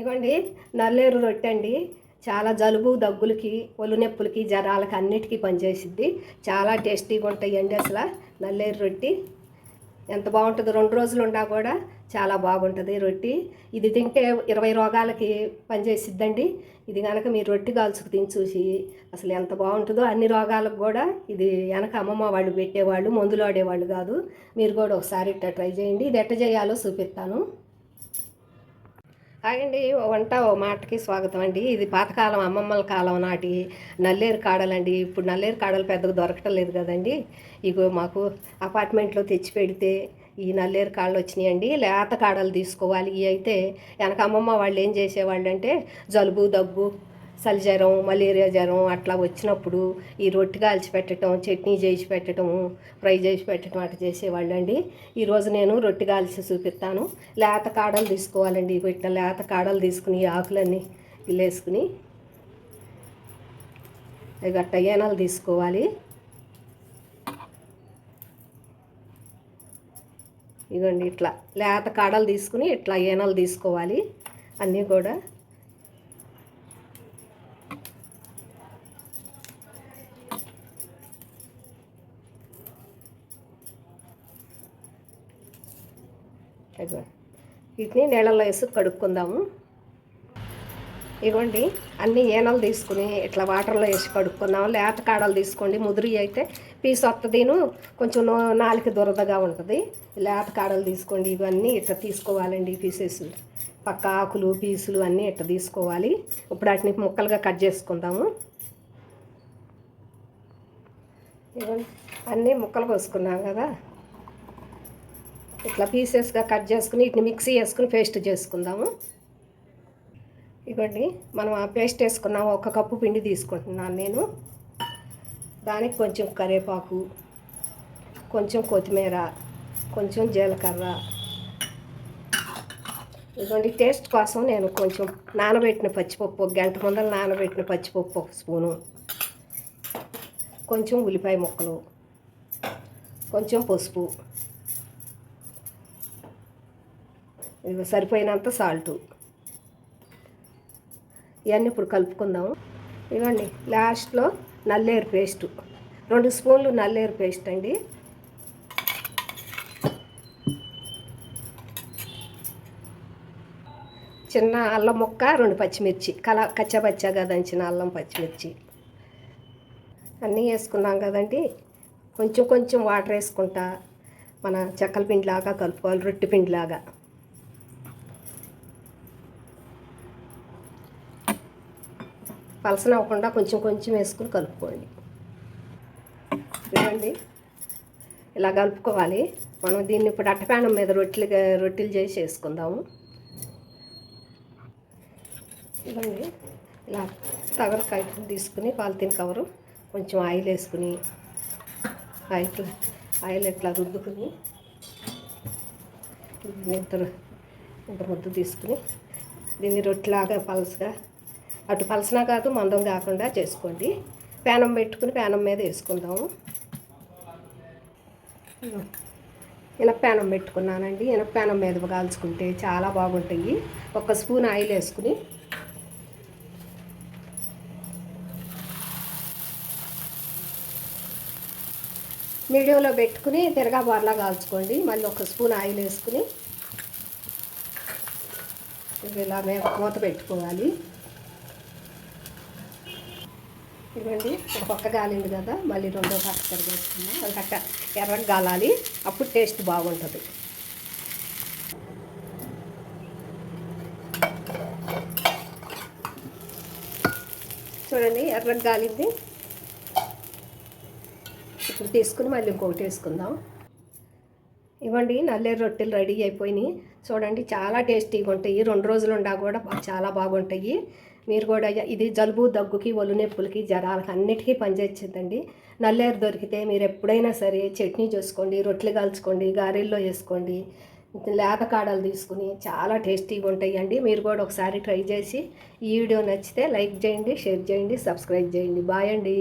ఇవ్వండి నల్లేరు రొట్టె అండి చాలా జలుబు దగ్గులకి ఒళ్ళు నొప్పులకి జ్వరాలకి అన్నిటికీ పనిచేసిద్ది. చాలా టేస్టీగా ఉంటాయండి అసలు నల్లేరు రొట్టి. ఎంత బాగుంటుంది రెండు రోజులు ఉన్నా కూడా చాలా బాగుంటుంది రొట్టి. ఇది తింటే ఇరవై రోగాలకి పనిచేసిద్దండి. ఇది కనుక మీరు రొట్టి కాల్చుకు తిని చూసి అసలు ఎంత బాగుంటుందో అన్ని రోగాలకు కూడా ఇది వెనక అమ్మమ్మ వాళ్ళు పెట్టేవాళ్ళు మందులు ఆడేవాళ్ళు కాదు. మీరు కూడా ఒకసారి ఇట్లా ట్రై చేయండి. ఇది ఎట్ట చేయాలో చూపిస్తాను. అండి వంట ఓ మాటకి స్వాగతం అండి. ఇది పాతకాలం అమ్మమ్మల కాలం నాటి నల్లేరు కాడలండి. ఇప్పుడు నల్లేరు కాడలు పెద్దగా దొరకటం లేదు కదండి. ఇగో మాకు అపార్ట్మెంట్లో తెచ్చి పెడితే ఈ నల్లేరు కాడలు వచ్చినాయండి. లేత కాడలు తీసుకోవాలి. ఇవి అయితే వెనక అమ్మమ్మ వాళ్ళు ఏం చేసేవాళ్ళు అంటే జలుబు దగ్గు చలి జ్వరం మలేరియా జ్వరం అట్లా వచ్చినప్పుడు ఈ రొట్టె కాల్చి పెట్టడం చట్నీ చేసి పెట్టడం ఫ్రై చేసి పెట్టడం అట్లా చేసేవాళ్ళు అండి ఈరోజు నేను రొట్టె కాల్చి చూపిస్తాను. లేత కాడలు తీసుకోవాలండి. ఇట్లా లేత కాడలు తీసుకుని ఈ ఆకులన్నీ ఇల్లేసుకుని గట్ట ఏనాలు తీసుకోవాలి. ఇదిగోండి ఇట్లా. లేత కాడలు తీసుకుని ఇట్లా ఏనాలు తీసుకోవాలి. అన్నీ కూడా వీటిని నీళ్ళలో వేసి కడుక్కుందాము. ఇవ్వండి అన్ని ఏనలు తీసుకుని ఇట్లా వాటర్లో వేసి కడుక్కుందాము. లేత కాడలు తీసుకోండి ముదిరి అయితే పీసు వస్తుందిను కొంచెం నాలుక దురదగా ఉంటుంది. లేత కాడలు తీసుకోండి ఇవన్నీ ఇట్లా తీసుకోవాలండి పీసెస్ పక్క ఆకులు పీసులు అన్నీ ఇట్లా తీసుకోవాలి. ఇప్పుడు వాటిని ముక్కలుగా కట్ చేసుకుందాము. ఇవ్వండి అన్నీ ముక్కలు కోసుకున్నాం కదా. ఇట్లా పీసెస్గా కట్ చేసుకుని వీటిని మిక్సీ వేసుకుని పేస్ట్ చేసుకుందాము. ఇవ్వండి మనం ఆ పేస్ట్ వేసుకున్నాము ఒక కప్పు పిండి తీసుకుంటున్నాను నేను. దానికి కొంచెం కరివేపాకు కొంచెం కొత్తిమీర కొంచెం జీలకర్ర. ఇదిగోండి టేస్ట్ కోసం నేను కొంచెం నానబెట్టిన పచ్చిపప్పు ఒక గంట ముందర నానబెట్టిన పచ్చిపప్పు ఒక స్పూను. కొంచెం ఉల్లిపాయ ముక్కలు కొంచెం పసుపు. సరిపోయినంత సాల్టు ఇవన్నీ ఇప్పుడు కలుపుకుందాము. ఇవ్వండి లాస్ట్లో నల్లేరు పేస్టు. రెండు స్పూన్లు నల్లేరు పేస్ట్ అండి. చిన్న అల్లం ముక్క రెండు పచ్చిమిర్చి. కల కచ్చబచ్చగా దంచిన అల్లం పచ్చిమిర్చి. అన్నీ వేసుకున్నాం కదండి. కొంచెం కొంచెం వాటర్ వేసుకుంటా. మన చెక్కల పిండిలాగా కలుపుకోవాలి రొట్టె పిండిలాగా. పలసన అవ్వకుండా కొంచెం కొంచెం వేసుకుని కలుపుకోండి. చూడండి ఇలా కలుపుకోవాలి. మనం దీన్ని ఇప్పుడు అట్టపానం మీద రొట్టెలు రొట్టెలు చేసి వేసుకుందాము ఇదండి ఇలా తగరకాయ తీసుకుని పాలిథిన్ కవరు కొంచెం ఆయిల్ వేసుకుని ఆయిల్ ఆయిల్ ఇట్లా రుద్దుకుని ఇద్దరు ఇంత ముద్దు తీసుకుని దీన్ని రొట్టెలాగా పలసగా అటు పలసన కాదు మందం కాకుండా చేసుకోండి. పేనం పెట్టుకుని పేనం మీద వేసుకుందాము. ఇనపేనం పెట్టుకున్నానండి. ఇనపేనం మీద కాల్చుకుంటే చాలా బాగుంటాయి. ఒక స్పూన్ ఆయిల్ వేసుకుని మీడియంలో పెట్టుకుని తిరగా బార్లా కాల్చుకోండి. మళ్ళీ ఒక స్పూన్ ఆయిల్ వేసుకుని ఇలా మేము మూత పెట్టుకోవాలి. ఇవ్వండి ఒక పక్క గాలింది కదా మళ్ళీ రెండో పక్క కడిగేసుకున్నాం. అది కట్ట ఎర్రగా గాలాలి అప్పుడు టేస్ట్ బాగుంటుంది. చూడండి ఎర్రగా గాలింది. ఇప్పుడు తీసుకుని మళ్ళీ ఇంకొకటి వేసుకుందాం. ఇవ్వండి నల్లేరు రొట్టెలు రెడీ అయిపోయినాయి. చూడండి చాలా టేస్టీగా ఉంటాయి. రెండు రోజులు ఉండా కూడా చాలా బాగుంటాయి. మీరు కూడా ఇది జలుబు దగ్గుకి ఒళ్ళు నొప్పులకి జ్వరాలకి అన్నిటికీ పనిచేస్తుందండి నల్లేరు దొరికితే మీరు ఎప్పుడైనా సరే చట్నీ చేసుకోండి రొట్టెలు కాల్చుకోండి గారెల్లో వేసుకోండి లేత కాడలు తీసుకుని చాలా టేస్టీగా ఉంటాయండి. మీరు కూడా ఒకసారి ట్రై చేసి ఈ వీడియో నచ్చితే లైక్ చేయండి షేర్ చేయండి సబ్స్క్రైబ్ చేయండి. బాయ్ అండి.